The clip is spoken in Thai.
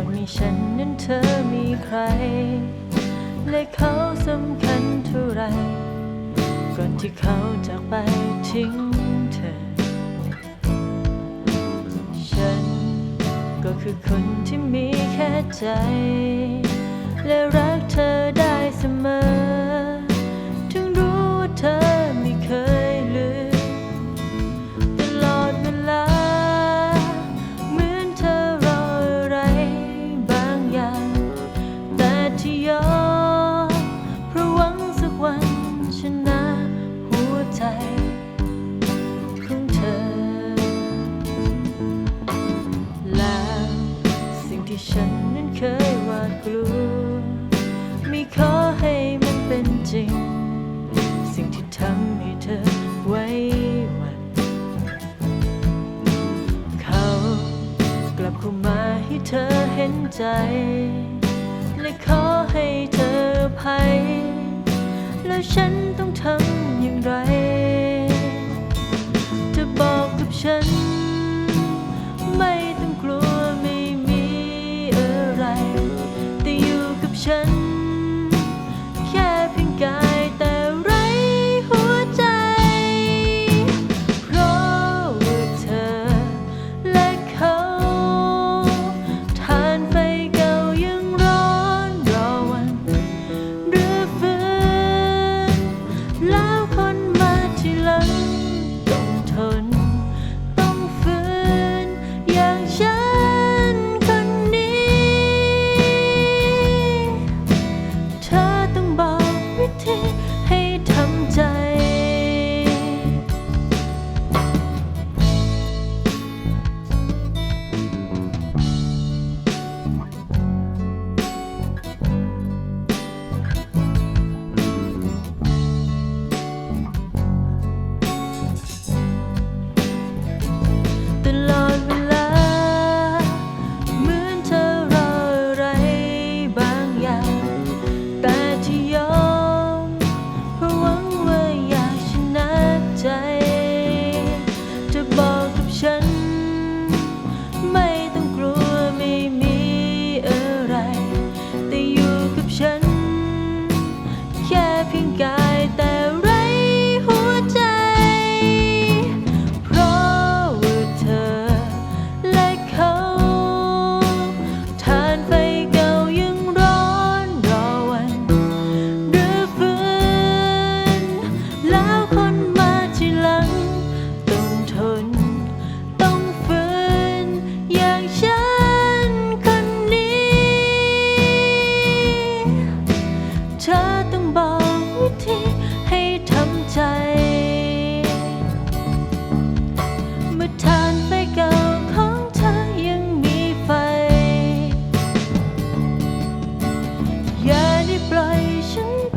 อนมีฉันนั้นเธอมีใคร และเขาสำคัญเท่าไร ก่อนที่เขาจากไปทิ้งเธอ ฉันก็คือคนที่มีแค่ใจ และรักเธอ ที่ยอมเพราะหวังสักวันชนะหัวใจของเธอ แล้วสิ่งที่ฉันนั้นเคยหวาดกลัวไม่ขอให้มันเป็นจริง สิ่งที่ทำให้เธอไว้วัน เขากลับเข้ามาให้เธอเห็นใจ และขอให้เธอภัย แล้วฉันต้องทำอย่างไรจะบอกกับฉัน ไม่ต้องกลัวไม่มีอะไร แต่อยู่กับฉัน อย่าได้ปล่อยฉัน